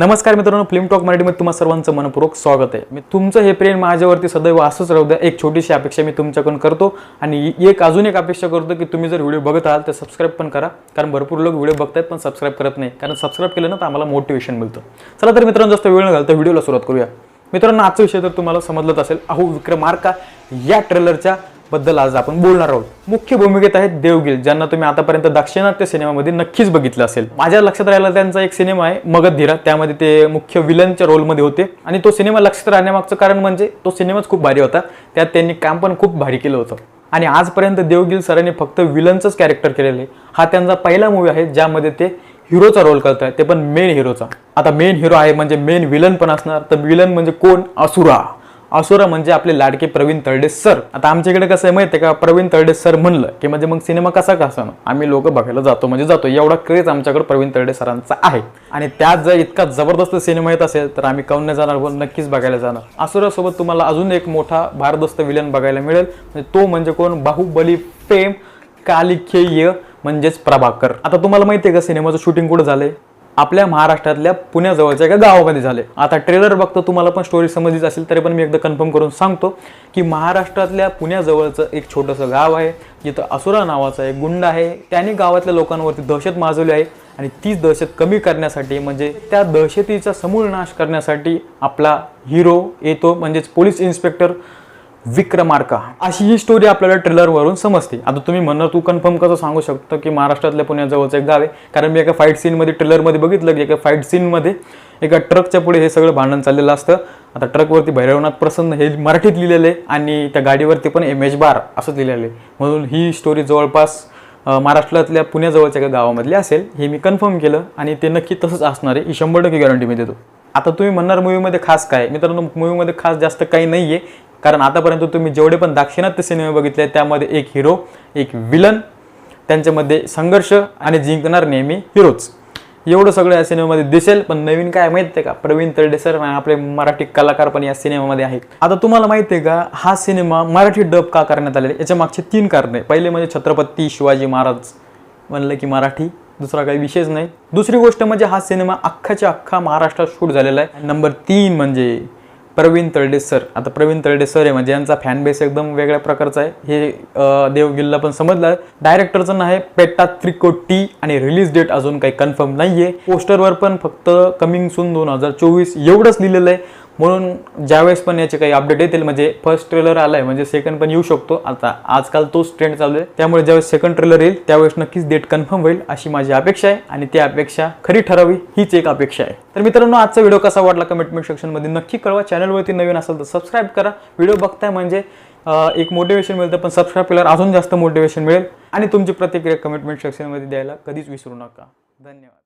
नमस्कार मित्रांनो film talk मराठीमध्ये तुम्हा सर्वांचं मनपूर्वक स्वागत आहे. मी तुमचं हे प्रेम माझ्यावरती सदैव असंच राहू द्या. एक छोटीशी अपेक्षा मी तुमच्याकडून करतो आणि एक अजून एक अपेक्षा करतो की तुम्ही जर व्हिडिओ बघत आहात तर सबस्क्राईब पण करा. कारण भरपूर लोक व्हिडिओ बघतायत पण सबस्क्राईब करत नाही. कारण सबस्क्राईब केलं ना तर आम्हाला मोटिवेशन मिळतं. चला तर मित्रांनो जास्त वेळ न घालता व्हिडिओला सुरुवात करूया. मित्रांनो आजचा विषय तर तुम्हाला समजलंच असेल अहो विक्रमार्का या ट्रेलरच्या बद्दल आज आपण बोलणार आहोत. मुख्य भूमिकेत आहेत देवगिल ज्यांना तुम्ही आतापर्यंत दाक्षिणात्य सिनेमामध्ये नक्कीच बघितलं असेल. माझ्या लक्षात राहिला त्यांचा एक सिनेमा आहे मगधीरा त्यामध्ये ते मुख्य विलनच्या रोलमध्ये होते. आणि तो सिनेमा लक्षात राहण्यामागचं कारण म्हणजे तो सिनेमाच खूप भारी होता. त्यात त्यांनी काम पण खूप भारी केलं होतं. आणि आजपर्यंत देवगिल सरांनी फक्त विलनचंच कॅरेक्टर केलेलं आहे. हा त्यांचा पहिला मूवी आहे ज्यामध्ये ते हिरोचा रोल करत आहे ते पण मेन हिरोचा आता मेन हिरो आहे म्हणजे मेन विलन पण असणार. तर विलन म्हणजे कोण? असुरा. असुरा म्हणजे आपले लाडके प्रवीण तरडे सर आता आमच्याकडे कसं आहे माहिती आहे का? प्रवीण तरडे सर म्हणलं की म्हणजे मग सिनेमा कसा कसा ना आम्ही लोक बघायला जातो म्हणजे जातो. एवढा क्रेज आमच्याकडे प्रवीण तरडे सरांचा आहे. आणि त्यात जर इतका जबरदस्त सिनेमा येत असेल तर आम्ही काऊन नाही जाणार व नक्कीच बघायला जाणार. असुरासोबत तुम्हाला अजून एक मोठा भारदस्त विलन बघायला मिळेल. म्हणजे तो म्हणजे कोण? बाहुबली फेम कालिखेय म्हणजेच प्रभाकर. आता तुम्हाला माहिती आहे का सिनेमाचं शूटिंग कुठं झालंय? आपल्या महाराष्ट्रातल्या पुण्याजवळच्या एका गावामध्ये झाले. आता ट्रेलर बघतो तुम्हाला पण स्टोरी समजलीच असेल तरी पण मी एकदा कन्फर्म करून सांगतो की महाराष्ट्रातल्या पुण्याजवळचं एक छोटंसं गाव आहे जिथं असुरा नावाचा एक गुंड आहे. त्याने गावातल्या लोकांवरती दहशत माजवली आहे आणि तीच दहशत कमी करण्यासाठी म्हणजे त्या दहशतीचा समूळ नाश करण्यासाठी आपला हिरो येतो म्हणजेच पोलीस इन्स्पेक्टर विक्रमार्का. अशी ही स्टोरी आपल्याला ट्रेलरवरून समजते. आता तुम्ही म्हणणार तू कन्फर्म कसं सांगू शकतो की महाराष्ट्रातल्या पुण्याजवळचं एक गाव आहे? कारण मी एका फाईट सीनमध्ये ट्रेलरमध्ये बघितलं की एका फाईट सीनमध्ये एका ट्रकच्या पुढे हे सगळं भांडण चाललेलं असतं. आता ट्रकवरती भैरवनाथ प्रसन्न हे मराठीत लिहिलेलं आहे आणि त्या गाडीवरती पण एम एच बार असंच लिहिलेलं आहे. म्हणून ही स्टोरी जवळपास महाराष्ट्रातल्या पुण्याजवळच्या एका गावामधली असेल. हे मी कन्फर्म केलं आणि ते नक्की तसंच असणार आहे. ही शंभर टक्के गॅरंटी मी देतो. आता तुम्ही म्हणणार मूवीमध्ये खास काय? मित्रांनो मूवीमध्ये खास जास्त काही नाही आहे कारण आतापर्यंत तुम्ही जेवढे पण दाक्षिणात्य सिनेमे बघितले त्यामध्ये एक हिरो एक विलन त्यांच्यामध्ये संघर्ष आणि जिंकणार नेहमी हिरोच एवढं सगळं या सिनेमामध्ये दिसेल पण नवीन काय माहिती आहे का? प्रवीण तरडे सर आणि आपले मराठी कलाकार पण या सिनेमामध्ये आहेत. आता तुम्हाला माहिती आहे का हा सिनेमा मराठी डब का करण्यात आलेला याच्या मागचे तीन कारणे पहिले म्हणजे छत्रपती शिवाजी महाराज म्हणलं की मराठी दुसरा काही विषयच नाही. दुसरी गोष्ट म्हणजे हा सिनेमा अख्खाच्या अख्खा महाराष्ट्रात शूट झालेला आहे. नंबर तीन म्हणजे प्रवीण तरडे सर आता प्रवीण तरडे सर आहे म्हणजे यांचा फॅन बेस एकदम वेगळ्या प्रकारचा आहे. हे अं, देवगिलला पण समजलं. डायरेक्टरचं नाव आहे पेट्टा त्रिकोटी आणि रिलीज डेट अजून काही कन्फर्म नाहीये. पोस्टरवर पण फक्त कमिंग सून दोन हजार चोवीस एवढंच लिहिलेलं आहे. म्हणून ज्यावेळेस पण याचे काही अपडेट येतील म्हणजे फर्स्ट ट्रेलर आलाय म्हणजे सेकंड पण येऊ शकतो. आता आजकाल तोच ट्रेंड चालू आहे. त्यामुळे ज्यावेळेस सेकंड ट्रेलर येईल त्यावेळेस नक्कीच डेट कन्फर्म होईल अशी माझी अपेक्षा आहे. आणि ती अपेक्षा खरी ठरावी हीच एक अपेक्षा आहे. तर मित्रांनो आजचा व्हिडिओ कसा वाटला कमेंटमेंट सेक्शनमध्ये नक्की कळवा. चॅनलवरती नवीन असेल तर सबस्क्राईब करा. व्हिडिओ बघताय म्हणजे एक मोटिवेशन मिळतं पण सबस्क्राईब केल्यावर अजून जास्त मोटिवेशन मिळेल. आणि तुमची प्रतिक्रिया कमेंटमेंट सेक्शनमध्ये द्यायला कधीच विसरू नका. धन्यवाद.